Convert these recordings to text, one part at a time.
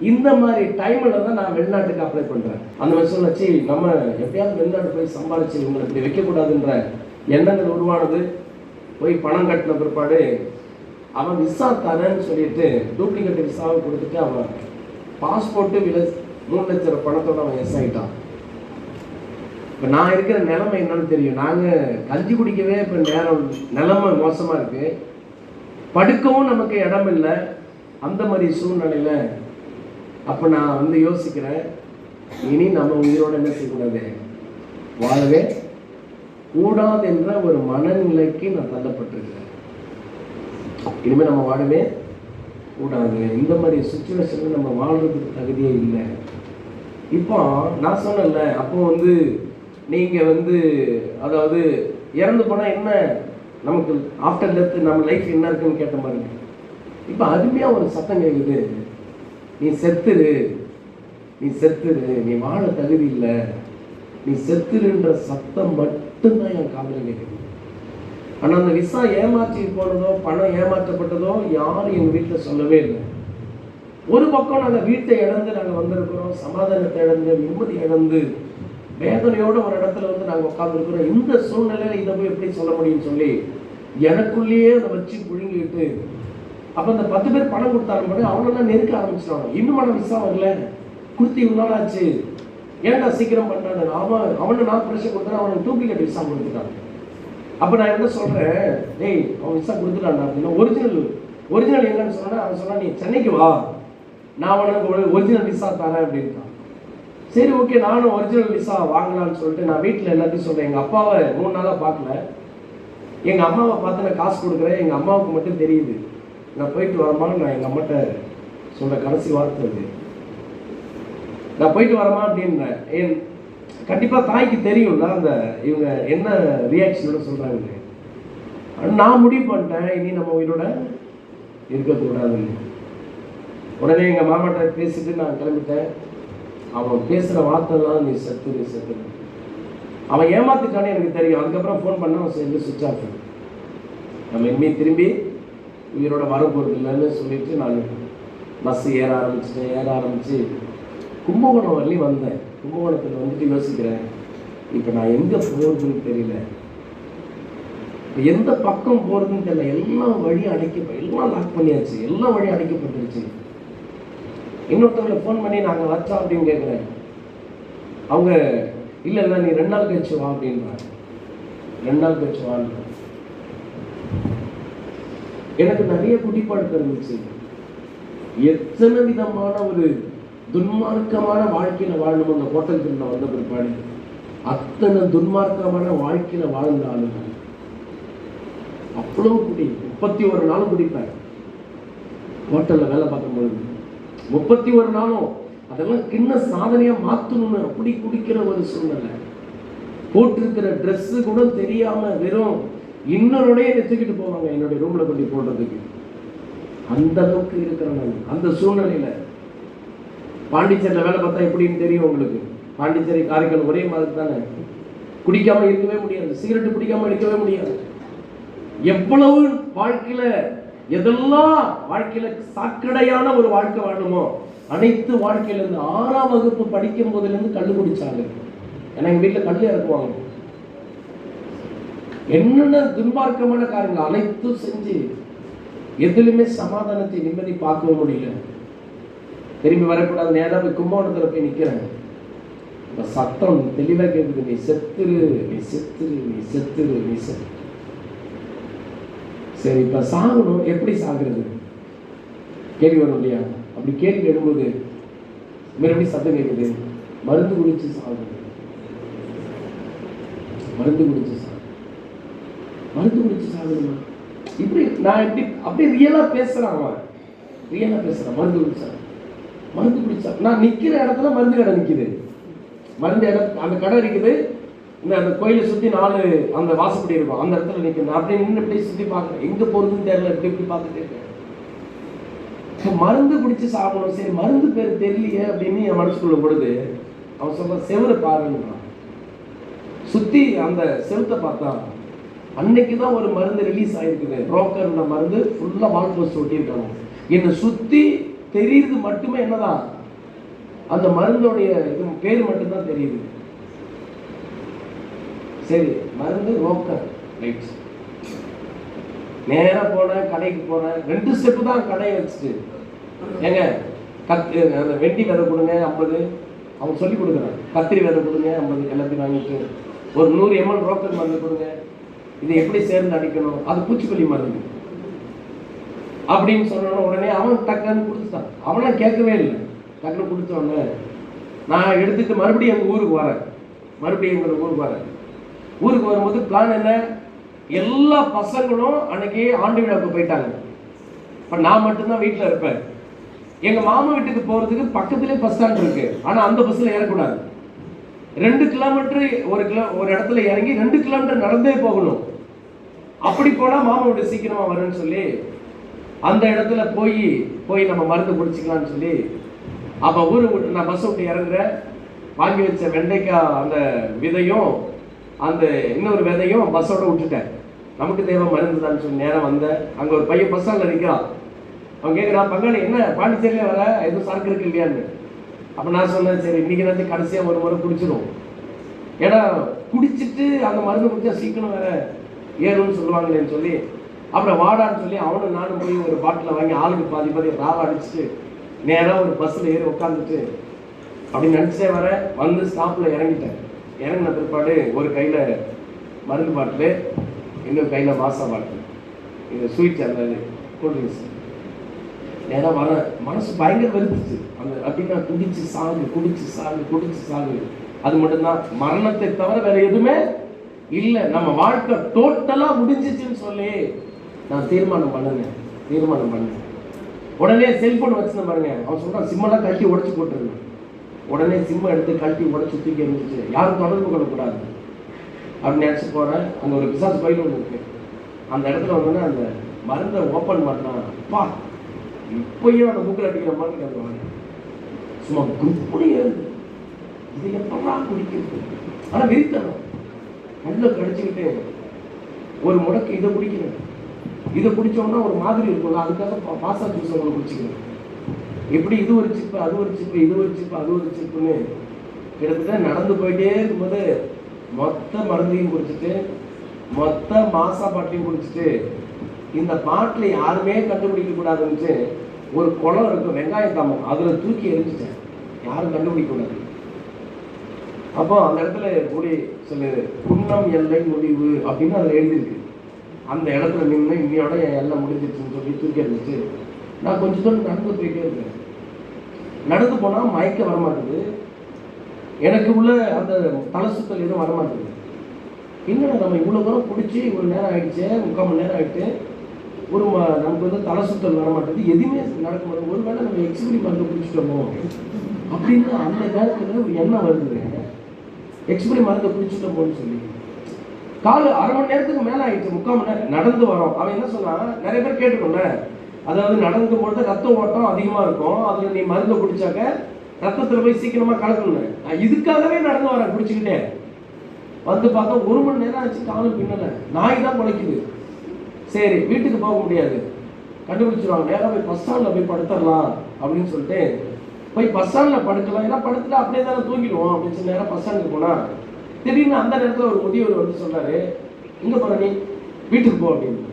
இந்த மாதிரி டைமில் தான் நான் வெளிநாட்டுக்கு அப்ளை பண்ணுறேன் அந்த வருஷம் வச்சு நம்ம எப்படியாவது வெளிநாடு போய் சம்பாதிச்சு இவங்களை இப்படி வைக்கக்கூடாதுன்ற எண்ணங்கள் உருவானது. போய் பணம் கட்டின பிற்பாடு அவன் விசா தரேன்னு சொல்லிட்டு டூப்ளிகேட் விசாவை கொடுத்துட்டு அவன் பாஸ்போர்ட்டு விலை மூணு லட்ச பணத்தோட அவன் எஸ் ஆகிட்டான் இப்போ நான் இருக்கிற நிலைமை என்னன்னு தெரியும். நாங்கள் கஞ்சி குடிக்கவே இப்போ நேரம் நிலைமை மோசமாக இருக்குது படுக்கவும் நமக்கு இடம் இல்லை அந்த மாதிரி சூழ்நிலையில் அப்போ நான் வந்து யோசிக்கிறேன் இனி நம்ம உயிரோட என்ன செய்யக்கூடாது? வாழவே கூடாது என்ற ஒரு மனநிலைக்கு நான் தள்ளப்பட்டிருக்கிறேன். இனிமேல் நம்ம வாழவே கூடாது. இந்த மாதிரி சுச்சுவேஷனில் நம்ம வாழ்றதுக்கு தகுதியே இல்லை. இப்போ நான் சொன்னேன்ல அப்போ வந்து நீங்கள் வந்து அதாவது இறந்து போனால் என்ன நமக்கு ஆஃப்டர் டெத் நம்ம லைஃப் என்ன இருக்குன்னு கேட்ட மாதிரி. இப்போ அருமையாக ஒரு சத்தம் கேட்குது நீ செத்துரு நீ செத்துரு நீ வாழ தகுதி இல்லை. நீ செத்துருன்ற சத்தம் மட்டும்தான் என் காதல கேட்குது ஆனால் அந்த விசா ஏமாற்றி போனதோ பணம் ஏமாற்றப்பட்டதோ யாரும் எங்கள் வீட்டில் சொல்லவே இல்லை. ஒரு பக்கம் நாங்கள் வீட்டை இழந்து நாங்கள் வந்திருக்கிறோம் சமாதானத்தை இழந்து நிம்மதி இழந்து வேதனையோடு ஒரு இடத்துல வந்து நாங்கள் உட்காந்துருக்குறோம் இந்த சூழ்நிலையில இதை போய் எப்படி சொல்ல முடியும்னு சொல்லி எனக்குள்ளேயே அதை வச்சு புழுங்கிட்டு அப்போ அந்த பத்து பேர் பணம் கொடுத்தாலும் மட்டும் அவனெல்லாம் நெருக்க ஆரம்பிச்சிட்டாங்க இன்னும் பணம் மிஸ் வரல. கொடுத்து இவ்வளோ நாள் ஆச்சு. ஏன்டா சீக்கிரம் பண்ணாங்க அவன் அவனை நான் ப்ரெஷர் கொடுத்தா அவனுக்கு டூப்ளிகேட் விசா கொடுத்துட்டாங்க. அப்போ நான் என்ன சொல்கிறேன் டேய் அவன் விசா கொடுத்துட்டான் அப்படின்னா ஒரிஜினல் ஒரிஜினல் என்னன்னு சொன்னா அவன் சொன்னா நீ சென்னைக்கு வா. நான் உனக்கு ஒரிஜினல் விசா தரேன் அப்படின்ட்டான். சரி ஓகே. நானும் ஒரிஜினல் விசா வாங்கலாம்னு சொல்லிட்டு நான் வீட்டில் எல்லாத்தையும் சொல்கிறேன் எங்கள் அப்பாவை மூணு நாளாக பார்க்கல. எங்கள் அம்மாவை பார்த்து நான் காசு கொடுக்குறேன். எங்கள் அம்மாவுக்கு மட்டும் தெரியுது. நான் போயிட்டு வரமான்னு நான் எங்கள் அம்மாட்ட சொல்கிற கடைசி வார்த்தை அது. நான் போயிட்டு வரமா அப்படின்றேன். என் கண்டிப்பாக தாய்க்கு தெரியும்ல அந்த இவங்க என்ன ரியாக்ஷனோட சொல்கிறாங்க நான் முடிவு பண்ணிட்டேன் இனி நம்ம உயிரோட இருக்கக்கூடாதுன்னு உடனே எங்கள் மாமாட்ட பேசிட்டு நான் கிளம்பிட்டேன். அவன் பேசுகிற வார்த்தைலாம் நீ செத்து நீ செத்து. அவன் ஏமாத்திட்டானே எனக்கு தெரியும். அதுக்கப்புறம் ஃபோன் பண்ண அவன் செல்லு சுவிச் ஆஃப் நம்ம இனிமேல் திரும்பி உயிரோட வர இல்லைன்னு சொல்லிட்டு நான் பஸ் ஏற ஆரம்பிச்சிட்டேன். ஏற ஆரம்பித்து கும்பகோணம் வரலையும் வந்தேன். கும்பகோணத்தில் வந்துட்டு யோசிக்கிறேன். இப்போ நான் எங்கே போகிறதுன்னு தெரியல. எந்த பக்கம் போகிறதுன்னு தெரியல. எல்லா வழியும் அடைக்க எல்லாம் லாக் பண்ணியாச்சு. எல்லா வழியும் அடைக்கப்பட்டுருச்சு. இன்னொருத்தவங்களை ஃபோன் பண்ணி நாங்கள் வச்சா அப்படின்னு கேட்குறேன் அவங்க இல்லை இல்லை நீ ரெண்டு நாள் கழிச்சு வா அப்படின்றாங்க. ரெண்டு நாள் கழிச்சு வான்னு. எனக்கு நிறைய குடிப்பழக்கம் இருந்துச்சு. எத்தனை விதமான ஒரு துன்மார்க்கமான வாழ்க்கையில வாழணும் அந்த ஹோட்டல் நான் வந்த பிற்பாடு அத்தனை துன்மார்க்கமான வாழ்க்கையில வாழ்ந்தாலும் அவ்வளவு குடி முப்பத்தி ஒரு நாளும் குடிப்பேன். ஹோட்டல்ல வேலை பார்க்கும்பொழுது முப்பத்தி ஒரு நாளும் அதெல்லாம் கிண்ண சாதனையா மாத்தணும்னு அப்படி குடிக்கிற ஒரு சூழ்நிலை. போட்டிருக்கிற ட்ரெஸ்ஸு கூட தெரியாம வெறும் இன்னொருடைய தூக்கிட்டு போவாங்க என்னுடைய ரூம்ல கொண்டு போடுறதுக்கு. அந்த அளவுக்கு இருக்கிறேன் நான் அந்த சூழ்நிலையில பாண்டிச்சேரியில் வேலை பார்த்தா எப்படின்னு தெரியும் உங்களுக்கு? பாண்டிச்சேரி காரைக்கால் ஒரே மாதிரி தானே? குடிக்காம இருக்கவே முடியாது. சிகரெட் பிடிக்காம இருக்கவே முடியாது. எவ்வளவு வாழ்க்கையில எதெல்லாம் வாழ்க்கையில சாக்கடையான ஒரு வாழ்க்கை வாழணுமோ அனைத்து வாழ்க்கையில இருந்து ஆறாம் வகுப்பு படிக்கும் போதுல இருந்து கள்ளு குடிச்சாங்க. ஏன்னா எங்க வீட்டுல கல்லு இறக்குவாங்க. என்னென்ன துன்மார்க்கமான காரியங்கள் அனைத்தும் செஞ்சு எதுலையுமே சமாதானத்தை நிம்மதி பார்க்கவும் முடியல. திரும்பி வரக்கூடாது. நேராக போய் கும்பகோணத்தில் போய் நிற்கிறேன் இப்ப சத்தம் தெளிவாக கேட்குது நீ செத்துரு நீ செத்துரு நீ செத்துரு நீ செத்து. சரி இப்ப சாகணும். எப்படி சாகுறது? கேள்வி வரும் இல்லையா? அப்படி கேள்வி எழும்போது மறுபடியும் சத்தம் கேட்குது மருந்து குடிச்சு சாகணும். மருந்து குடிச்சு மருந்து குடிச்சு சாகணுமா இப்படி நான் எப்படி அப்படியே ரியலா பேசுறான் அவன். ரியலா பேசுறான் மருந்து குடிச்சா மருந்து குடிச்சா நான் நிக்கிற இடத்துல மருந்து கடை நிக்குது. மருந்து இடம் அந்த கடை இருக்குது. இந்த அந்த கோயிலை சுத்தி நாலு அந்த வாசப்படி இருக்கும். அந்த இடத்துல நிற்கணும் அப்படியே நின்று இப்படி சுத்தி பார்க்குறேன். எங்க போறதுன்னு தெரியல இப்படி இப்படி பார்த்துட்டே இருக்கேன். மருந்து குடிச்சு சாப்பிடணும். சரி மருந்து பேர் தெரியலையே அப்படின்னு என் மனசுக்குள்ள பொழுது அவன் சொல்ற செவரை பாருங்க சுத்தி அந்த செவத்தை பார்த்தா அன்னைக்கு தான் ஒரு மருந்து ரிலீஸ் ஆயிருக்குது ப்ரோக்கர்ன்ற மருந்து ஃபுல்லாக வால் போஸ்ட் ஒட்டியிருக்காங்க என்னை சுற்றி தெரியுது மட்டுமே என்னதான்? அந்த மருந்தோடைய இது பேர் மட்டும்தான் தெரியுது. சரி மருந்து ரோக்கர் ரைட் நேராக போனேன் கடைக்கு போனேன். ரெண்டு ஸ்டெப்பு தான் கடையை வச்சுட்டு. ஏங்க கத்து அந்த வெண்டி விதை கொடுங்க ஐம்பது. அவங்க சொல்லி கொடுக்குறாங்க. கத்திரி விதை கொடுங்க ஐம்பது. எல்லாத்தையும் வாங்கிட்டு. ஒரு நூறு எம்எல் ரோக்கர் மருந்து கொடுங்க. இதை எப்படி சேர்ந்து அடிக்கணும் அது பூச்சிக்கொல்லி மருந்து. அப்படின்னு சொன்ன உடனே அவன் டக்குன்னு கொடுத்துட்டான் அவனை கேட்கவே இல்லை. டக்குன்னு கொடுத்தோடனே நான் எடுத்துட்டு மறுபடியும் எங்கள் ஊருக்கு வரேன். மறுபடியும் எங்கள் ஊருக்கு வரேன். ஊருக்கு வரும்போது பிளான் என்ன? எல்லா பசங்களும் அன்னைக்கு ஆண்டு விழாவுக்கு போயிட்டாங்க. இப்போ நான் மட்டும்தான் வீட்டில் இருப்பேன். எங்கள் மாமா வீட்டுக்கு போகிறதுக்கு பக்கத்துலேயே பஸ் ஸ்டாண்ட் இருக்கு. ஆனால் அந்த பஸ்ஸில் ஏறக்கூடாது. ரெண்டு கிலோமீட்டர் ஒரு கிலோ ஒரு இடத்துல இறங்கி ரெண்டு கிலோமீட்டர் நடந்தே போகணும். அப்படி போனால் மாமா வீட்டு சீக்கிரமா வரும்னு சொல்லி அந்த இடத்துல போய் போய் நம்ம மருந்து குடிச்சிக்கலாம்னு சொல்லி அப்போ ஊரு விட்டு நான் பஸ் விட்டு இறங்குறேன். வாங்கி வச்ச வெண்டைக்காய் அந்த விதையும் அந்த இன்னொரு விதையும் பஸ்ஸோட விட்டுட்டேன். நமக்கு தேவை மருந்து தான் சொல்லி நேரம் வந்தேன். அங்கே ஒரு பையன் பஸ் ஸ்டாண்டில் நிற்கிறான் அவன் கேட்குறான் பங்காளி என்ன? பாண்டிச்சேரியிலே வர எதுவும் சரக்கு இருக்கு இல்லையான்னு? அப்போ நான் சொன்னேன் சரி இன்னைக்கு நேரத்து கடைசியாக ஒரு முறை குடிச்சிடும் ஏன்னா குடிச்சிட்டு அந்த மருந்து குடிச்சா சீக்கிரம் வேற ஏறும்னு சொல்லுவாங்களேன்னு சொல்லி அப்புறம் வாடான்னு சொல்லி அவனும் நானும் போய் ஒரு பாட்டில் வாங்கி ஆளுக்கு பாதி பாதி ராவ அடிச்சுட்டு நேராக ஒரு பஸ்ஸில் ஏறி உட்காந்துட்டு அப்படி நினச்சிட்டே வர வந்து ஸ்டாப்பில் இறங்கிட்டேன். இறங்கின பிற்பாடு ஒரு கையில் மருந்து பாட்டில் இன்னொரு கையில் மாசா பாட்டில். இது ஸ்வீட் அந்த கூல்ட்ரிங்க்ஸ் நேராக வர மனசு பயங்கர வெறுத்துச்சு. அந்த அப்படின்னா குடிச்சு சாகு குடிச்சு சாகு குடிச்சு சாகு. அது மட்டும்தான் மரணத்தை தவிர வேற எதுவுமே இல்லை நம்ம வாழ்க்கை டோட்டலாக முடிஞ்சிச்சுன்னு சொல்லி நான் தீர்மானம் பண்ணுங்க. தீர்மானம் பண்ணேன் உடனே செல்போன் வச்சுருந்தேன் பாருங்க. அவன் சொல்றான் சிம்மெல்லாம் கழட்டி உடச்சு போட்டுருங்க. உடனே சிம்மை எடுத்து கழட்டி உடச்சு தூக்கி இருந்துச்சு யாரும் தொடர்பு கொள்ளக்கூடாது. அப்படின்னு நினச்சி போகிறேன் அங்கே ஒரு பிசாசு கோயில் ஒன்று இருக்கு. அந்த இடத்துல வந்தோடனே அந்த மருந்தை ஓப்பன் பண்ணான். அப்பா இப்பயும் அந்த மூக்கில் அடிக்கிற மாதிரி கேட்குவாங்க சும்மா குப்படி ஏறுது இது எப்படா குடிக்கிறது? ஆனால் வெறித்தனம். உள்ள கடிச்சுக்கிட்டு ஒரு முடக்கு இதை குடிக்கிறேன் இதை குடிச்சோம்னா ஒரு மாதிரி இருக்கும்ல அதுக்காக பா- பாசா ஜூஸ் ஒன்று குடிச்சிக்கிறேன் எப்படி இது ஒரு சிப்பு அது ஒரு சிப்பு இது ஒரு சிப்பு அது ஒரு சிப்புன்னு கிட்டத்தட்ட நடந்து போயிட்டே இருக்கும்போது மொத்த மருந்தையும் குடிச்சிட்டு மொத்த மாசா பாட்டிலையும் குடிச்சிட்டு இந்த பாட்டில் யாருமே கண்டுபிடிக்க கூடாதுன்ட்டு ஒரு குளம் இருக்கும் வெங்காயம் தாமம். அதில் தூக்கி எரிஞ்சிட்டேன் யாரும் கண்டுபிடிக்க கூடாது. அப்போ அந்த இடத்துல கூடி சில குன்னம் எல்லை முடிவு அப்படின்னு அதில் எழுதியிருக்கு. அந்த இடத்துல நின்று இன்னையோட என் எல்லாம் முடிஞ்சிருச்சுன்னு சொல்லி தூக்கி இருந்துச்சு நான் கொஞ்ச தூரம் நடந்து போயிட்டே இருக்கேன் நடந்து போனால் மயக்க வரமாட்டேது. எனக்கு உள்ள அந்த தலை சுத்தல் எதுவும் வரமாட்டேது. என்னடா நம்ம இவ்வளோ தூரம் பிடிச்சி இவ்வளோ நேரம் ஆயிடுச்சு முக்கால் மணி நேரம் ஆயிட்டு ஒரு ம- நமக்கு வந்து தலை சுத்தல் வர எதுவுமே நடக்க மாட்டேங்குது. ஒருவேளை நம்ம எக்ஸ்பிரி மருந்து பிடிச்சிட்டோமோ அப்படின்னு அந்த நேரத்தில் ஒரு எண்ணம் வருது. எக்ஸ்பிரி மருந்து குடிச்சிட்டோமோன்னு சொல்லி. கால் அரை மணி நேரத்துக்கு மேலே ஆயிடுச்சு முக்கால் மணி நேரம் நடந்து வரோம். அவன் என்ன சொன்னான் நிறைய பேர் கேட்டுக்கோங்க அதாவது நடந்து பொழுது ரத்த ஓட்டம் அதிகமாக இருக்கும். அதில் நீ மருந்து குடிச்சாக்க ரத்தத்தில் போய் சீக்கிரமாக கலக்கணும் இதுக்காகவே நடந்து வரேன் குடிச்சுக்கிட்டே. வந்து பார்த்தா ஒரு மணி நேரம் ஆச்சு காலும் பின்னலை. நாய் தான் குலைக்குது சரி வீட்டுக்கு போக முடியாது. கண்டுபிடிச்சிருவாங்க. நேராக போய் பஸ் ஸ்டாண்டில் போய் படுத்துடலாம் அப்படின்னு சொல்லிட்டு போய் பஸ் ஸ்டாண்டில் படுக்கலாம். ஏன்னா படுத்துல அப்படியே தானே தூங்கிடுவோம் அப்படின்னு சொல்லி நேரம் பஸ் ஸ்டாண்டுக்கு போனால் திடீர்னு அந்த நேரத்தில் ஒரு முதியவர் வந்து சொன்னாரு இங்க போற நீ வீட்டுக்கு போ அப்படின்னு.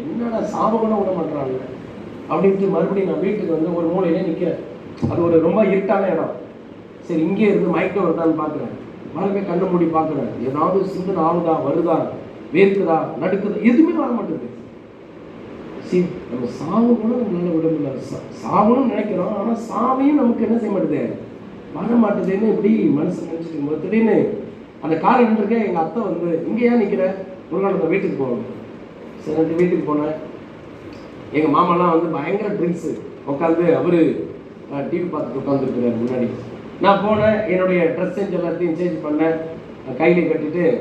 என்னடா சாபகம்னா விட மாட்டாங்க அப்படின்ட்டு மறுபடியும் நான் வீட்டுக்கு வந்து ஒரு மூலையில நிற்கிறேன் அது ஒரு ரொம்ப இருட்டான இடம். சரி இங்கே இருந்து மயக்கம் வருதான்னு பார்க்குறேன். மறுபடியும் கண்ணு மூடி பார்க்குறேன். ஏதாவது சிந்தனை ஆகுதா வருதா வேர்க்குதா நடுக்குதா எதுவுமே வர மாட்டேங்குது. சரி நம்ம சாவு கூட நம்மளால விட முடியல சா- நினைக்கிறோம் ஆனால் சாவையும் நமக்கு என்ன செய்ய மாட்டேது? வர மாட்டேதுன்னு இப்படி மனசு நினச்சிட்டு இருக்கும்போது திடீர்னு அந்த கார் நின்றுருக்கேன் எங்கள் அத்தை வந்து இங்கே ஏன் நிற்கிற ஒரு நாள் நான் வீட்டுக்கு போகணும். சரி அந்த வீட்டுக்கு போனேன். எங்கள் மாமாலாம் வந்து பயங்கர ட்ரிங்க்ஸு உட்காந்து அவர் டிவி பார்த்துட்டு உட்காந்துருக்கிறார் முன்னாடி. நான் போனேன். என்னுடைய ட்ரெஸ் சேஞ்ச் எல்லாத்தையும் சேஞ்ச் பண்ணேன். கையில கட்டிட்டு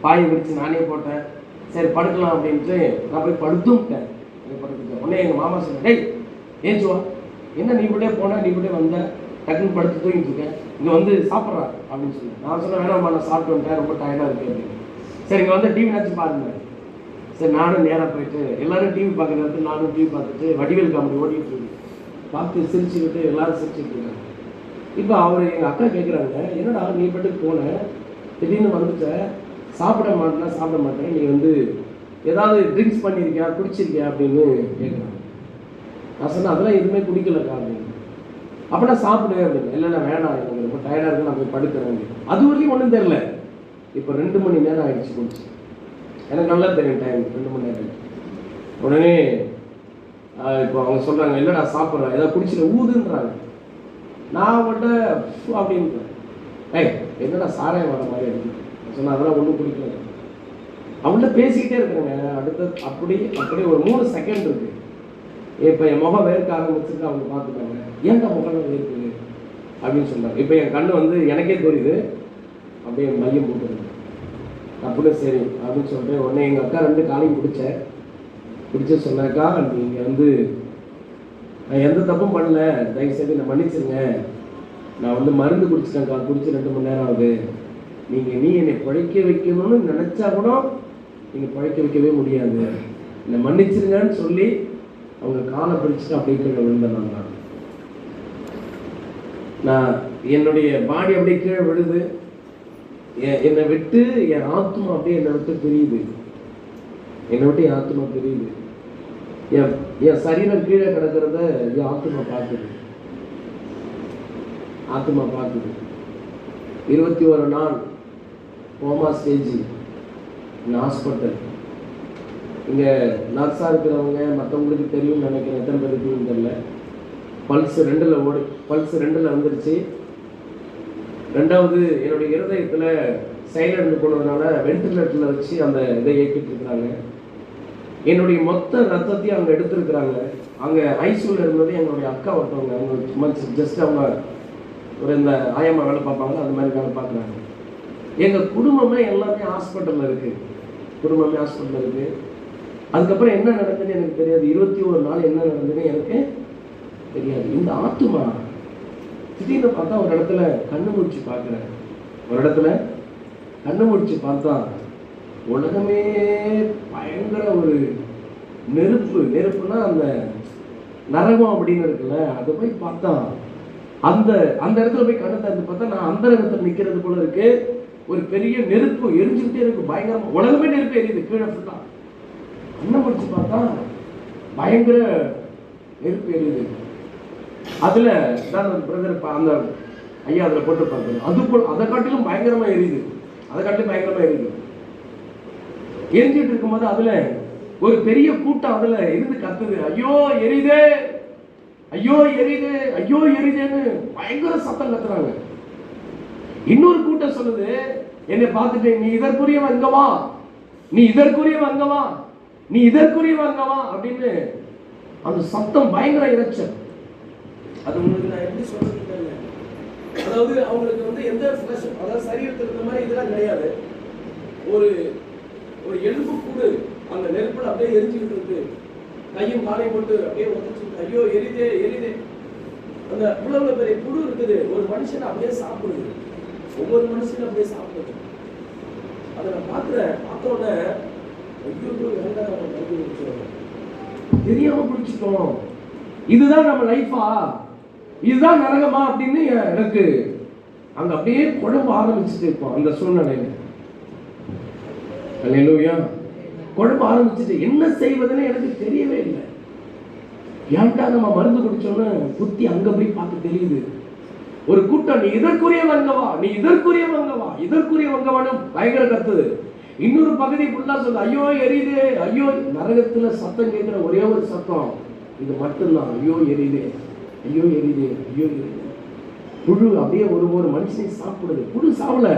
பாயை விரிச்சு நானே போட்டேன். சரி படுக்கலாம் அப்படின்ட்டு நான் போய் படுத்துட்டேன் போய் உடனே எங்கள் மாமா சார் டேய் ஏஞ்சுவா என்ன நீ கூட போன நீ கூட வந்த டக்குன்னு படுத்து தூங்கிட்டு இருக்கேன் இங்கே வந்து சாப்பிட்றா அப்படின்னு சொல்லி நான் சொன்னேன் வேணாம்மா நான் சாப்பிட்டு வந்துட்டேன். ரொம்ப டயர்டாக இருக்கு அப்படின்னு. சரி இங்கே வந்து டிவி நினச்சி பாருங்க. சரி நானும் நேராக போயிட்டு எல்லாரும் டிவி பார்க்குற இடத்துல நானும் டிவி பார்த்துட்டு வடிவேல் காமெடி ஓடிட்டு இருக்கேன் பார்த்து சிரிச்சுக்கிட்டு எல்லாரும் சிரிச்சுட்டு இருக்காங்க. இப்போ அவர் எங்கள் அக்கா கேட்குறாங்க என்னடா நீ பாட்டுக்கு போன? திடீர்னு வந்துட்ட. சாப்பிட மாட்டேன்னா சாப்பிட மாட்டேன். நீ வந்து ஏதாவது ட்ரிங்க்ஸ் பண்ணியிருக்கியா குடிச்சிருக்கியா அப்படின்னு கேட்குறாங்க நான் சொன்னேன் அதெல்லாம் எதுவுமே குடிக்கலக்கா அப்படின்னு. அப்படின்னா சாப்பிடு அப்படின்னு இல்லை வேணாம் எனக்கு ரொம்ப டயர்டாக இருக்கு நான் போய் படுக்கிறேன் அது வரைக்கும் ஒன்றும் தெரில இப்போ ரெண்டு மணி நேரம் ஆயிடுச்சு குடிச்சு. எனக்கு நல்லா தெரியும் டைம் ரெண்டு மணி நேரம் உடனே இப்போ அவங்க சொல்கிறாங்க இல்லைடா சாப்பிட்றேன் ஏதாவது குடிச்சிட ஊதுன்றாங்க. நான் மட்டும் அப்படின்றேன் ஏய் என்னடா சாராயம் வர மாதிரி இருக்கு சொன்னால் அதெல்லாம் ஒன்றும் குடிக்கல அவன்கிட்ட பேசிக்கிட்டே இருக்கிறேங்க அடுத்த அப்படி அப்படி ஒரு மூணு செகண்ட் இருக்கு. இப்போ என் முகம் வேர்க்க ஆரம்பிச்சுட்டு அவங்க பார்த்துட்டாங்க ஏன்டா முகம் வேர்க்குது? அப்படின்னு சொன்னாங்க இப்போ என் கண்ணு வந்து எனக்கே தெரியுது. அப்படியே மையம் போட்டுருக்கு. அப்படின்னு சரி அப்படின்னு சொல்லிட்டு உடனே எங்கள் அக்கா ரெண்டு காலையும் பிடிச்சேன் பிடிச்சி சொன்னாக்கா நீங்கள் வந்து நான் எந்த தப்பும் பண்ணல. தயவுசெய்து என்னை மன்னிச்சிருங்க. நான் வந்து மருந்து குடிச்சிட்டேன்க்கா. குடிச்சு ரெண்டு மணி நேரம் ஆகுது. நீங்கள் நீ என்னை பிழைக்க வைக்கணும்னு நினச்சா கூட நீங்கள் பழைக்க வைக்கவே முடியாது. என்னை மன்னிச்சிருங்கன்னு சொல்லி அவங்க காலை பிடிச்சிட்டு அப்படியே கீழே விழுந்தேன் நான் நான் என்னுடைய பாடி அப்படியே கீழே விழுது. என்னை விட்டு என் ஆத்மா அப்படியே என்னை விட்டு பிரியுது. என்னை விட்டு என் ஆத்மா பிரியுது. என் என் சரீரம் கீழே கிடக்கிறத என் ஆத்மா பார்க்குது. ஆத்மா பார்க்குது. இருபத்தி ஒரு நாள் கோமா ஸ்டேஜ் ஹாஸ்பிட்டல் இங்கே நர்ஸாக இருக்கிறவங்க மற்றவங்களுக்கு தெரியும்னு நினைக்கிறேன். எத்தனை பேருக்கு இருக்குன்னு தெரியல. பல்ஸ் ரெண்டில் ஓடி பல்ஸ் ரெண்டில் வந்துருச்சு. ரெண்டாவது என்னுடைய இருதயத்தில் சைலண்ட் போனதுனால வென்டிலேட்டரில் வச்சு அந்த இதை இயக்கிட்டு இருக்கிறாங்க. என்னுடைய மொத்த ரத்தத்தையும் அங்கே எடுத்திருக்கிறாங்க. அங்கே ஐசியூவில் இருந்தது என்னுடைய அக்கா ஒருத்தவங்க. அவங்க சும்மா ஜஸ்ட் அவங்க ஒரு இந்த ஆயம்மா வேலை பார்ப்பாங்க அந்த மாதிரி வேலை பார்க்குறாங்க. எங்கள் குடும்பமே எல்லாமே ஹாஸ்பிட்டலில் இருக்குது குடும்பமே ஹாஸ்பிட்டலில் இருக்குது அதுக்கப்புறம் என்ன நடந்ததுன்னு எனக்கு தெரியாது. இருபத்தி ஒரு நாள் என்ன நடந்ததுன்னு எனக்கு தெரியாது. இந்த ஆத்துமா திடீர்னு பார்த்தா ஒரு இடத்துல கண்ணு முடிச்சு பார்க்குறேன். ஒரு இடத்துல கண்ணு முடிச்சு பார்த்தா உலகமே பயங்கர ஒரு நெருப்பு. நெருப்புனா அந்த நரகம் அப்படின்னு இருக்குல்ல அதை போய் பார்த்தா அந்த அந்த இடத்துல போய் கண்ணை திறந்து பார்த்தா நான் அந்த இடத்துல நிற்கிறது போல இருக்குது ஒரு பெரிய நெருப்பு எரிஞ்சுக்கிட்டே இருக்கு பயங்கரமா. உலகமே நெருப்பு எரியுது கீழே ஃபுல்லா அண்ணன் முடிச்சு பார்த்தா பயங்கர நெருப்பு எரியுது. அதுல தான் அந்த பிரதர் அந்த ஐயா அதுல போட்டு பார்க்கணும் அது போல் அதை காட்டிலும் பயங்கரமா எரியுது. அதை காட்டிலும் பயங்கரமா எரியுது. எரிஞ்சிட்டு இருக்கும்போது அதுல ஒரு பெரிய கூட்டம் அதுல இருந்து கத்துது. ஐயோ எரியுதே! ஐயோ எரியுது! ஐயோ எரியுதேன்னு பயங்கர சத்தம் கத்துறாங்க. இன்னொரு கூட்டம் சொல்லுது என்னை பார்த்துட்டு நீ இதற்குரியவன் வங்கவா நீ இதற்குரியவன் வங்கவா நீ இதற்குரிய வங்கவா அப்படின்னு அந்த சத்தம் பயங்கர இறைச்சல் அது உங்களுக்கு நான் எப்படி சொல்றது அதாவது அவங்களுக்கு வந்து எந்த அதாவது சரீரத்தில் இருக்க மாதிரி இதெல்லாம் கிடையாது. ஒரு ஒரு எலும்பு கூடு அந்த நெருப்பில் அப்படியே எரிஞ்சுக்கிட்டு இருக்கு. கையும் காலையும் போட்டு அப்படியே உதச்சு ஐயோ எரிதே எரிதே அந்த இவ்வளவு பெரிய புழு இருக்குது. ஒரு மனுஷனை அப்படியே சாப்பிடுது. ஒவ்வொரு மனுஷனும் அப்படியே சாப்பிடுது அதை நான் பார்க்குறேன் பார்த்த உடனே ஐயோ வேண்டாம் நம்ம கல்வி முடிச்சிடும் தெரியாம பிடிச்சிட்டோம் இதுதான் நம்ம லைஃபா இதுதான் நரகமா அப்படின்னு எனக்கு அங்க அப்படியே குழம்ப ஆரம்பிச்சுட்டு இருப்போம் அந்த சூழ்நிலையில. அல்லேலூயா குழம்ப ஆரம்பிச்சுட்டு என்ன செய்வதுன்னு எனக்கு தெரியவே இல்லை. ஏன்டா நம்ம மருந்து குடிச்சோன்னு புத்தி அங்க போய் பார்க்க தெரியுது. ஒரு கூட்டம் நீ இதற்குரிய வங்கவா நீ இதற்குரிய வங்கவா இதற்குரிய வங்கவான்னு பயங்கர கத்துது. இன்னொரு பகுதி ஃபுல்லா சொல்லு ஐயோ எரியுது ஐயோ. நரகத்துல சத்தம் கேட்கிற ஒரே ஒரு சத்தம் இது மட்டும்தான். ஐயோ எரியுது. ஐயோ எரியுது. ஐயோ எரியுது. புழு அப்படியே ஒரு ஒரு மனுஷனை சாப்பிடுது. புழு சாவல.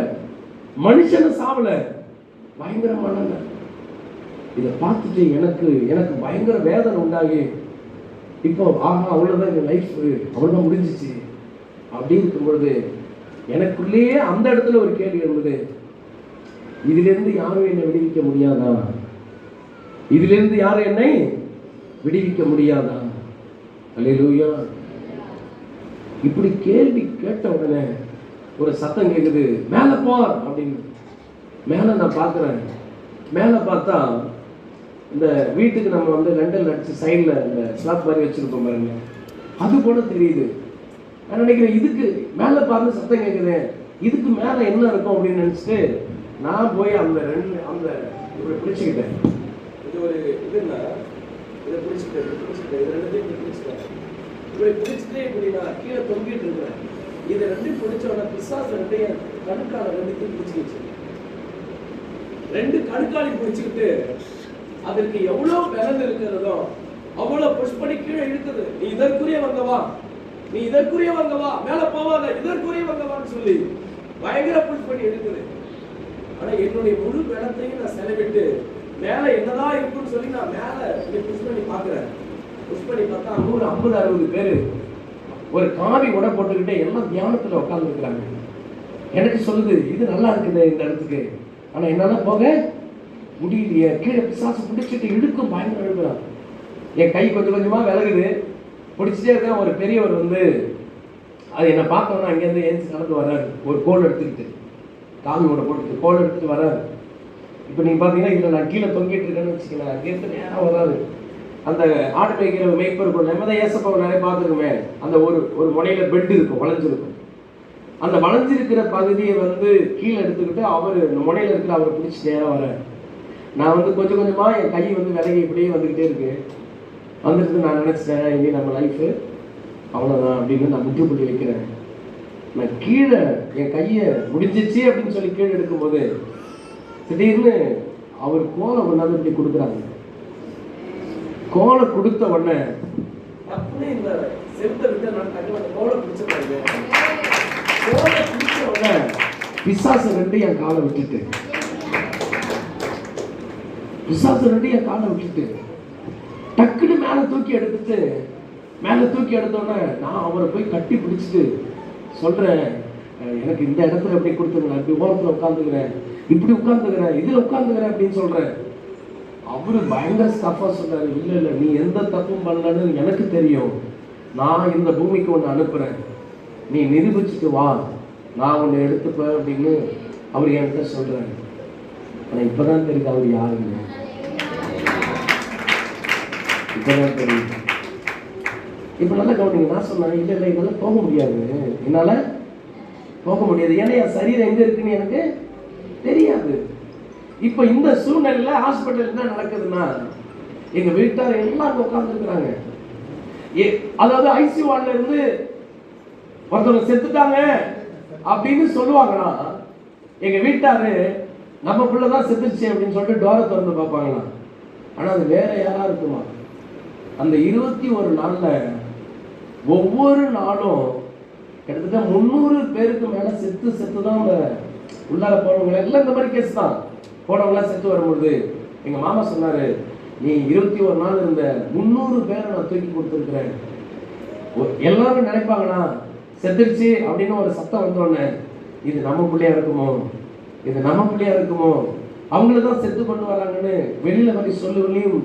மனுஷனை சாவல. பயங்கரமான இதை பார்த்துட்டு எனக்கு எனக்கு பயங்கர வேதனை உண்டாகி இப்போ ஆஹா அவ்வளோதான் எங்கள் லைஃப் அவ்வளோதான் முடிஞ்சிச்சு. அப்படி இருக்கும் பொழுது எனக்குள்ளேயே அந்த இடத்துல ஒரு கேள்வி இருந்தது இதிலிருந்து யாரும் என்னை விடுவிக்க முடியாதா? இதிலிருந்து யாரும் என்னை விடுவிக்க முடியாதா? அல்லேலூயா. இப்படி கேள்வி கேட்ட உடனே ஒரு சத்தம் கேட்குது மேலே போர் அப்படின்னு. மேலே நான் பார்க்குறேன். மேலே பார்த்தா இந்த வீட்டுக்கு நம்ம வந்து லண்டன் அடிச்சு சைடில் இந்த ஸ்லாப் மாதிரி வச்சுருக்கோம் பாருங்க. அது கூட தெரியுது. நான் நினைக்கிறேன் இதுக்கு மேலே பார்த்து சத்தம் கேட்குது இதுக்கு மேலே என்ன இருக்கும் அப்படின்னு நினச்சிட்டு நான் போய் அந்த ரெண்டு அந்த இப்படி பிடிச்சிக்கிட்டேன். இது ஒரு இதுன்னா இதை பிடிச்சிட்டேன் இதை பிடிச்சிக்கிட்டேன் இது ரெண்டுத்தையும் இப்படி பிடிச்சிட்டேன் இப்படி பிடிச்சிட்டே இப்படி நான் கீழே தொங்கிட்டு இருக்கிறேன். இதை ரெண்டையும் பிடிச்ச பிசாஸ் பிசாசு ரெண்டையும் கணுக்கால ரெண்டுத்தையும் பிடிச்சிக்கிச்சு. ரெண்டு கணுக்காலி பிடிச்சிக்கிட்டு அதற்கு எவ்வளோ பலன் இருக்கிறதோ அவ்வளோ புஷ் பண்ணி கீழே இழுக்குது நீ இதற்குரிய வந்தவா? நீ இதற்குரிய வா மேல போவாத இதற்குரிய வான்னு சொல்லி பயங்கர புஷ் பண்ணி எடுக்குது. ஆனா என்னுடைய முழு பலத்தையும் நான் செலவிட்டு மேல என்னதான் இருக்குன்னு சொல்லி நான் மேல புஷ் பண்ணி பாக்குறேன் புஷ் பண்ணி பார்த்தா நூறு ஐம்பது அறுபது பேரு ஒரு காவி உட போட்டுக்கிட்டே எல்லாம் தியானத்துல உட்கார்ந்துருக்கிறாங்க. எனக்கு சொல்லுது இது நல்லா இருக்குது இந்த இடத்துக்கு. ஆனா என்னால போக முடியலையே. கீழே பிசாசு பிடிச்சிட்டு இழுக்கும் பயங்கர இழுக்கிறான் என் கை கொஞ்சம் கொஞ்சமா விலகுது. பிடிச்சிட்டே இருக்கேன் ஒரு பெரியவர் வந்து அது என்னை பார்த்தோன்னா அங்கேருந்து ஏஞ்சி நடந்து வர்றாரு. ஒரு கோல் எடுத்துக்கிட்டு காவி ஓட போட்டுட்டு கோல் எடுத்துகிட்டு வர்றாரு. இப்போ நீங்கள் பார்த்தீங்கன்னா இதில் நான் கீழே தொங்கிட்டு இருக்கேன்னு வச்சுக்கோங்களேன். அங்கேருந்து நேரம் வராது அந்த ஆடு மேய்க்கிற மேய்ப்பர் இருக்கும் நம்ம தான் ஏசப்பாவை நிறைய பார்த்துருக்குமே. அந்த ஒரு ஒரு முனையில் பெட் இருக்கும் வளைஞ்சிருக்கும். அந்த வளைஞ்சிருக்கிற பகுதியை வந்து கீழே எடுத்துக்கிட்டு அவர் இந்த முனையில இருக்கிற அவரை பிடிச்சி நேரம் வர நான் வந்து கொஞ்சம் கொஞ்சமாக என் கை வந்து விலகி இப்படியே வந்துக்கிட்டே இருக்கு. வந்துட்டு நான் நினைச்சிட்டேன் இனி நம்ம லைஃபு அவ்வளோதான் அப்படின்னு நான் முற்றுப்புள்ளி வைக்கிறேன். நான் கீழே என் கையை முடிஞ்சிச்சு அப்படின்னு சொல்லி கீழே எடுக்கும்போது திடீர்னு அவர் கோலை கொண்டாந்து இப்படி கொடுக்குறாங்க. கோலை கொடுத்த உடனே பிசாசு ரெண்டு என் காலை விட்டுட்டு. பிசாசு ரெண்டு என் காலை விட்டுட்டு. டக்குன்னு மேலே தூக்கி எடுத்துட்டு மேலே தூக்கி எடுத்தோடனே நான் அவரை போய் கட்டி பிடிச்சிட்டு சொல்கிறேன் எனக்கு இந்த இடத்துல எப்படி கொடுத்துருங்க? இப்படி ஓரத்தில் உட்காந்துக்கிறேன் இப்படி உட்காந்துக்கிறேன் இதில் உட்காந்துக்கிறேன் அப்படின்னு சொல்கிறேன் அவரு பயங்கர ஸ்டஃபா சொல்கிறாரு இல்லை இல்லை நீ எந்த தப்பும் பண்ணலன்னு எனக்கு தெரியும். நான் இந்த பூமிக்கு ஒன்று அனுப்புகிறேன் நீ நிரூபிச்சுட்டு வா. நான் ஒன்று எடுத்துப்பேன் அப்படின்னு அவர் என்கிட்ட சொல்கிறேன் ஆனால் இப்போ தான் தெரியுது அவர் யாருங்க இப்பதான் தெரியும் இப்போ நல்லா கவனிங்க நான் சொன்னேன் இல்லை இல்லை என்னால போக முடியாது. என்னால் போக முடியாது. ஏன்னா என் சரீரம் எங்கே இருக்குன்னு எனக்கு தெரியாது. இப்போ இந்த சூழ்நிலையில் ஹாஸ்பிட்டல் என்ன நடக்குதுன்னா எங்கள் வீட்டார் எல்லாம் உட்காந்துருக்குறாங்க ஏ அதாவது ஐசி வார்டில் இருந்து ஒருத்தவங்க செத்துட்டாங்க அப்படின்னு சொல்லுவாங்கன்னா எங்கள் வீட்டார் நம்ம பிள்ளை தான் செத்துருச்சு அப்படின்னு சொல்லிட்டு டோரை திறந்து பார்ப்பாங்களாம். ஆனால் அது வேற யாரா இருக்குமா? அந்த இருபத்தி ஒரு நாளில் ஒவ்வொரு நாளும் கிட்டத்தட்ட முந்நூறு பேருக்கு மேலே செத்து செத்து தான் அந்த உள்ளார போனவங்க எல்லாம். இந்த மாதிரி கேஸ் தான். போனவங்களாம் செத்து வரும்பொழுது எங்கள் மாமா சொன்னார் நீ இருபத்தி ஒரு நாள் இருந்த முந்நூறு பேரை நான் தூக்கி கொடுத்துருக்குறேன். எல்லாரும் நினைப்பாங்கண்ணா செத்துருச்சு அப்படின்னு ஒரு சத்தம் வந்தோடனே இது நம்ம பிள்ளையா இருக்குமோ? இது நம்ம பிள்ளையா இருக்குமோ? அவங்கள தான் செத்து கொண்டு வராங்கன்னு வெளியில வந்து சொல்லுவலையும்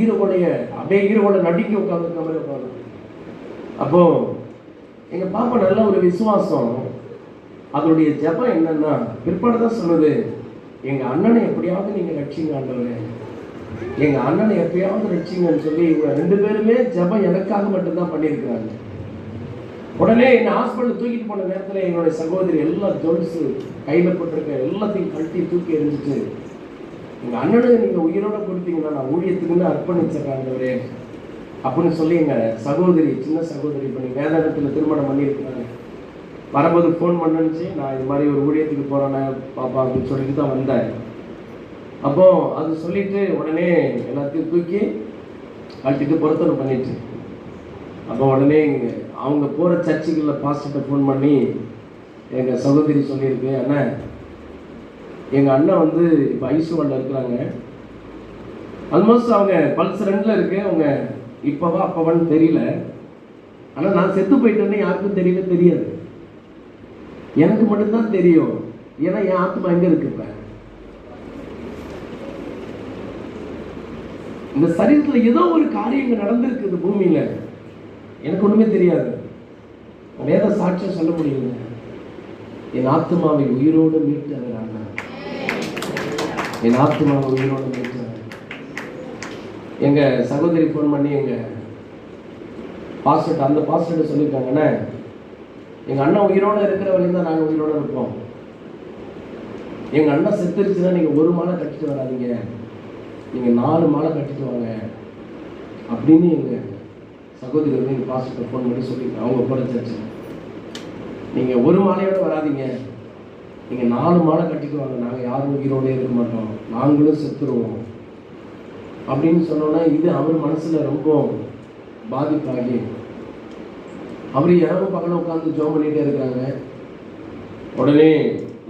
ஈரோடைய அப்படியே ஈரோட நடுக்கி உட்காந்துருக்க மாதிரி உட்காந்து அப்போ எங்கள் பாப்பா நல்ல ஒரு விசுவாசம். அதனுடைய ஜெபம் என்னன்னா பிற்பாடு தான் சொல்லுது எங்கள் அண்ணனை எப்படியாவது நீங்கள் ரட்சிங்க ஆண்டவரே. எங்கள் அண்ணனை எப்பயாவது ரட்சிங்கன்னு சொல்லி இவங்க ரெண்டு பேருமே ஜெபம் எனக்காக மட்டும்தான் பண்ணியிருக்கிறாங்க. உடனே என்னை ஹாஸ்பிட்டல் தூக்கிட்டு போன நேரத்தில் என்னுடைய சகோதரி எல்லாம் ஜொல்ஸு கையில் போட்டிருக்க எல்லாத்தையும் கழட்டி தூக்கி எறிஞ்சிட்டு உங்கள் அண்ணனை நீங்கள் உயிரோட கொடுத்தீங்கன்னா நான் ஊழியத்துக்குன்னு அர்ப்பணிச்சிடறாங்கவரே அப்படின்னு சொல்லி எங்கள் சகோதரி சின்ன சகோதரி பண்ணி வேதாகத்தில் திருமணம் பண்ணியிருக்கிறாங்க. வரும்போது ஃபோன் பண்ணுச்சு நான் இது மாதிரி ஒரு ஊழியத்துக்கு போறேன்னு பாப்பா அப்படின்னு சொல்லிட்டு தான் வந்தேன் அப்போ அது சொல்லிட்டு உடனே எல்லாத்தையும் தூக்கி கழட்டிட்டு பொருத்தனை பண்ணிட்டு. அப்போ உடனே அவங்க போகிற சர்ச்சுகளில் பாஸ்டர்கிட்ட ஃபோன் பண்ணி எங்கள் சகோதரி சொல்லியிருக்கு அண்ணன் எங்கள் அண்ணன் வந்து இப்போ ஐசுவலில் இருக்கிறாங்க. ஆல்மோஸ்ட் அவங்க பல்ஸ் ரெண்டில் இருக்கு. அவங்க இப்போவா அப்போவான்னு தெரியல. ஆனால் நான் செத்து போயிட்டேன்னு யாருக்கும் தெரியல தெரியாது. எனக்கு மட்டும்தான் தெரியும். ஏன்னா என் ஆத்மா எங்கே இருக்கு இப்போ? இந்த சரீரத்தில் ஏதோ ஒரு காரியங்கள் நடந்திருக்கு இந்த பூமியில். எனக்கு ஒன்றுமே தெரியாது. வேத சாட்சியம் சொல்ல முடியல என் ஆத்மாவை உயிரோடு மீட்டவர் ஆனார் என் ஆத்மாவை உயிரோடு மீட்டவர் எங்கள் சகோதரி ஃபோன் பண்ணி எங்கள் பாஸ்வேர்ட் அந்த பாஸ்வேர்டு சொல்லியிருக்காங்கண்ணே எங்கள் அண்ணன் உயிரோடு இருக்கிற வரையும் தான் நாங்கள் உயிரோடு இருப்போம். எங்கள் அண்ணன் செத்துருச்சுன்னா நீங்கள் ஒரு மாலை கட்டிட்டு வராதீங்க. நீங்கள் நாலு மாலை கட்டிட்டு வாங்க. அப்படின்னு எங்கள் சகோதரி வந்து எங்கள் பாஸ்வேர்ட்டை ஃபோன் பண்ணி சொல்லியிருக்காங்க. அவங்க கூட சர்ச்சு நீங்கள் ஒரு மாலையோடு வராதீங்க. நீங்கள் நாலு மாலை கட்டிக்குவாங்க. நாங்கள் யாரும் உயிரோடே இருக்க மாட்டோம். நாங்களும் செத்துருவோம். அப்படின்னு சொன்னோன்னா இது அவர் மனசில் ரொம்ப பாதிப்பாகி அவர் இரவு பகலும் உட்காந்து ஜோம் பண்ணிகிட்டே இருக்கிறாங்க. உடனே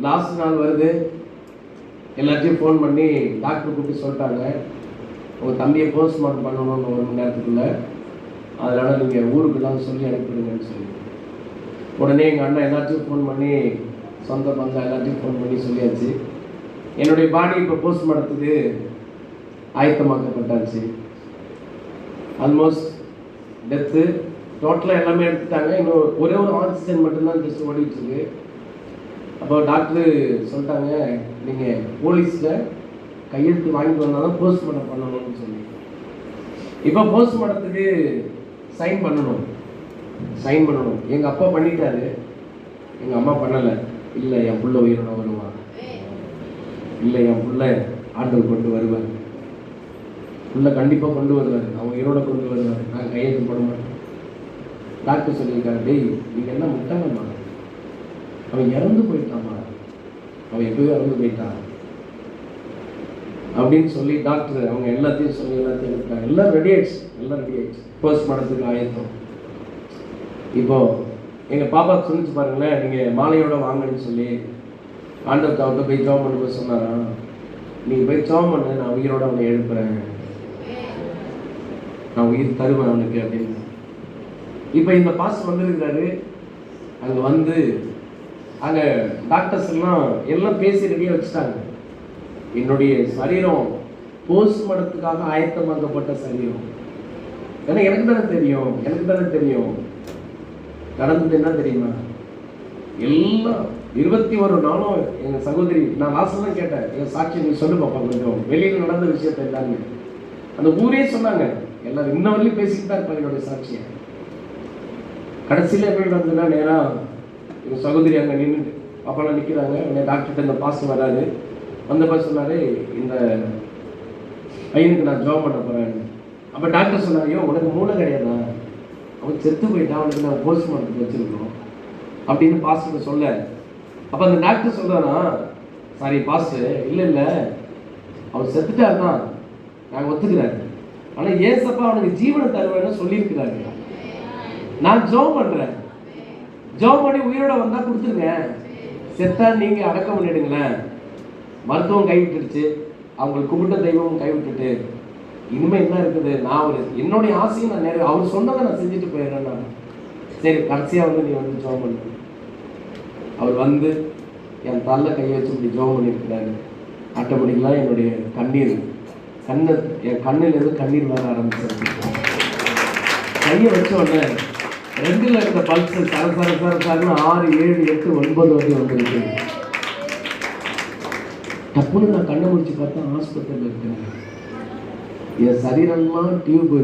லாஸ்ட் நாள் வருது. எல்லாத்தையும் ஃபோன் பண்ணி டாக்டர் கூப்பிட்டு சொல்லிட்டாங்க. உங்கள் தம்பியை போஸ்ட்மார்ட்டம் பண்ணணும்னு ஒரு மணி நேரத்துக்குள்ளே அதனால் நீங்கள் ஊருக்கு தான் சொல்லி அனுப்பிடுங்கன்னு சொல்லி. உடனே எங்கள் அண்ணன் எல்லாத்தையும் ஃபோன் பண்ணி சொந்த பந்தம் எல்லாத்தையும் ஃபோன் பண்ணி சொல்லியாச்சு. என்னுடைய பாடி இப்போ போஸ்ட்மார்ட்டத்துக்கு ஆயத்தமாக்கப்பட்டாச்சு. ஆல்மோஸ்ட் டெத்து டோட்டலாக எல்லாமே எடுத்துட்டாங்க. இன்னும் ஒரே ஒரு ஆக்சிஜன் மட்டும்தான் ஜஸ்ட் ஓடிட்டுருக்கு. அப்போ டாக்டரு சொல்லிட்டாங்க நீங்கள் போலீஸில் கையெழுத்து வாங்கிட்டு வந்தால் தான் போஸ்ட்மார்ட்டம் பண்ணணும்னு சொல்லி. இப்போ போஸ்ட்மார்ட்டத்துக்கு சைன் பண்ணணும். சைன் பண்ணணும். எங்கள் அப்பா பண்ணிட்டாரு. எங்கள் அம்மா பண்ணலை. இல்லை என் புள்ள உயிரோட வருவான். இல்லை என் பிள்ளை ஆண்டவர் கொண்டு வருவார். பிள்ளை கண்டிப்பாக கொண்டு வருவார். அவன் உயிரோட கொண்டு வருவார். நான் கையெழுத்து போட மாட்டேன். டாக்டர் சொல்லியிருக்காரு டேய் நீங்கள் என்ன முட்டாங்கம்மா அவன் இறந்து போயிட்டாம்மா அவன் எப்பயோ இறந்து போயிட்டான். அப்படின்னு சொல்லி டாக்டர் அவங்க எல்லாத்தையும் சொல்லி எல்லாத்தையும் எடுத்தாங்க எல்லாம் ரெடி ஆயிடுச்சு. எல்லாம் ரெடி ஆயிடுச்சு. போஸ்ட் ஆயத்தம். இப்போ எங்கள் பாப்பா சொல்லிச்சு பாருங்களேன் நீங்கள் மாலையோட வாங்கன்னு சொல்லி ஆண்டவர் அவர்கிட்ட போய் ஜாம் பண்ண போய் சொன்னாராம் நீங்கள் போய் ஜாம் பண்ணு நான் உயிரோட அவனை எழுப்புறேன். நான் உயிர் தருவேன் அவனுக்கு அப்படின்னு. இப்போ இந்த பாஸ் வந்திருக்கிறாரு. அங்கே வந்து அங்கே டாக்டர்ஸ் எல்லாம் எல்லாம் பேசி ரெடியாக வச்சுட்டாங்க. என்னுடைய சரீரம் போஸ்ட்மார்ட்டத்துக்காக ஆயத்தமாக்கப்பட்ட சரீரம். ஏன்னா எனக்கு தானே தெரியும் எனக்கு தானே தெரியும். நடந்தது என்ன தெரியுமா? எல்லாம் இருபத்தி ஒரு நாளும் எங்கள் சகோதரி நான் லாஸ்ட் தான் கேட்டேன். என் சாட்சி நீ சொல்லு பாப்பா கொஞ்சம். வெளியில் நடந்த விஷயத்தை எல்லாமே. அந்த ஊரே சொன்னாங்க. எல்லாரும் இன்ன வரையும் பேசிக்கிட்டு தான் இருப்பாங்க என்னுடைய சாட்சியை. கடைசியில் எப்படி நடந்ததுன்னா நேராக எங்கள் சகோதரி அங்கே நின்றுட்டு பாப்பாலாம் நிற்கிறாங்க உடனே டாக்டர்கிட்ட இந்த பாஸ் வராது. வந்தப்ப சொன்னாரு இந்த பையனுக்கு நான் ஜாப் பண்ண போகிறேன் அப்போ டாக்டர் சொன்னார் ஐயோ உனக்கு மூளை கிடையாதா? அவன் செத்து போயிட்டான் அவனுக்கு நான் போஸ்ட்மார்ட்டம் வச்சிருக்கோம் அப்படின்னு பாஸ்டர் சொல்ல அப்போ அந்த டாக்டர் சொல்கிறானா சாரி பாஸ்டர் இல்லை இல்லை. அவன் செத்துட்டார் தான் நாங்கள் ஒத்துக்கிறாரு. ஆனால் ஏசப்பா அவனுக்கு ஜீவனை தருவேன்னு சொல்லியிருக்கிறாங்க நான் ஜோம் பண்ணுறேன் ஜோம் பண்ணி உயிரோட வந்தால் கொடுத்துருங்க. செத்தா நீங்கள் அடக்கம் பண்ணிடுங்களேன். மருத்துவம் கைவிட்டுடுச்சு அவங்களுக்கு கும்பிட்ட தெய்வம் கைவிட்டுட்டு இனிமே என்ன இருக்குது? நான் ஒரு என்னுடைய ஆசையை நான் நேரம் அவர் சொன்னதை நான் செஞ்சுட்டு போயிடுறேன் நான். சரி கடைசியாக வந்து நீ வந்து ஜோம் பண்ணு. அவர் வந்து என் தள்ள கையை வச்சு இப்படி ஜோம் பண்ணியிருக்கிறாரு. ஆட்டோமேட்டிக்கலாக என்னுடைய கண்ணீர் கண்ணு என் கண்ணிலேருந்து கண்ணீர் வர ஆரம்பிச்சிருக்கு கையை வச்ச உடனே ரெண்டில் இருந்த பல்ஸ் சர சர சர சரன்னு ஆறு ஏழு எட்டு ஒன்பது வரைக்கும் வந்துருக்கு டப்புன்னு நான் கண்ணை முடிச்சு பார்த்தா ஆஸ்பத்திரியில் இருக்கிறேன். என் சரீரம்லாம் டியூபு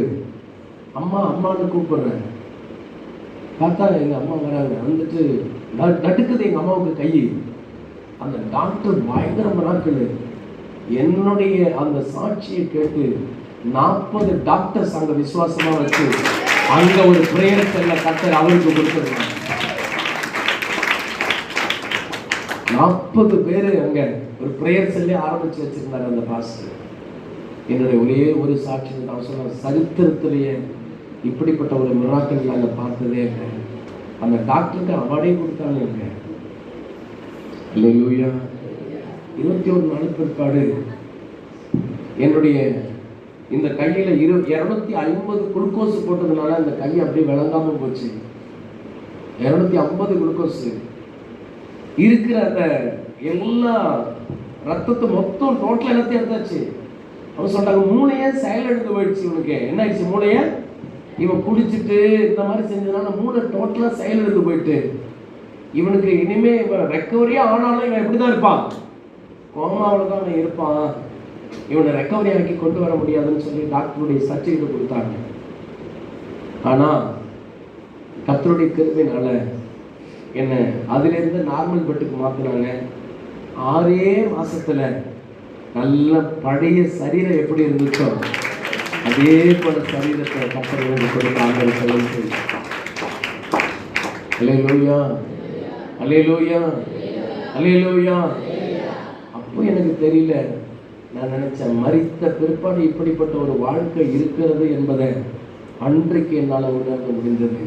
அம்மா அம்மான்னு கூப்பிடுறேன். பார்த்தா எங்கள் அம்மா வராங்க. வந்துட்டு ந- நடுக்குது எங்கள் அம்மாவுக்கு கை. அந்த டாக்டர் பயங்கர மராக்கள் என்னுடைய அந்த சாட்சியை கேட்டு நாற்பது டாக்டர்ஸ் அங்கே விசுவாசமாக வச்சு அங்கே ஒரு பிரேயர் செல்ல கத்தர் அவருக்கு கொடுத்துருக்காங்க. நாற்பது பேர் அங்கே ஒரு பிரேயர் செல்லே ஆரம்பிச்சு வச்சிருந்தாரு அந்த பாஸ்டர் என்னுடைய ஒரே ஒரு சாட்சி நான் சொன்ன சரித்திரத்திலேயே இப்படிப்பட்ட ஒரு மிராக்கள் நாங்கள் பார்த்ததே இல்லை. அந்த டாக்டருக்கு அவார்டே கொடுத்தாங்க அங்க இல்லையா இருபத்தி ஒரு நாள் பிற்பாடு என்னுடைய இந்த கையில் இரு இரநூத்தி ஐம்பது குளுக்கோஸ் போட்டதுனால அந்த கை அப்படியே விளங்காமல் போச்சு. இரநூத்தி ஐம்பது குளுக்கோஸ். இருக்கிற அந்த எல்லா ரத்தத்தை மொத்தம் டோட்டல் எல்லாத்தையும் எடுத்தாச்சு. அவன் சொல்றாங்க மூளையே செயல் போயிடுச்சு இவனுக்கு. என்ன ஆயிடுச்சு மூளைய? இவன் குடிச்சிட்டு இந்த மாதிரி செஞ்சதுனால மூளை டோட்டலாக செயல் போயிட்டு. இவனுக்கு இனிமே இவன் ரெக்கவரியே ஆனாலும் இவன் எப்படி தான் இருப்பான். கோமாவில் தான் அவன் இருப்பான். இவனை ரெக்கவரி ஆக்கி கொண்டு வர முடியாதுன்னு சொல்லி டாக்டருடைய சர்டிஃபிகேட் கொடுத்தாங்க. ஆனால் கத்தருடைய கிருபினால என்ன அதுலேருந்து நார்மல் பெட்டுக்கு மாற்றினாங்க ஆறே மாதத்தில் நல்ல பழைய சரீரம் எப்படி இருந்துச்சோ அதே போல சரீரத்தை கத்தர் எனக்கு கொடுத்த ஆண்டவர் அலையலூயா அலையலூயா அலையலூயா அப்போ எனக்கு தெரியல நான் நினைச்சேன் மறித்த பிற்பாடு இப்படிப்பட்ட ஒரு வாழ்க்கை இருக்கிறது என்பதை அன்றைக்கு என்னால் உணர்ந்து முடிந்தது.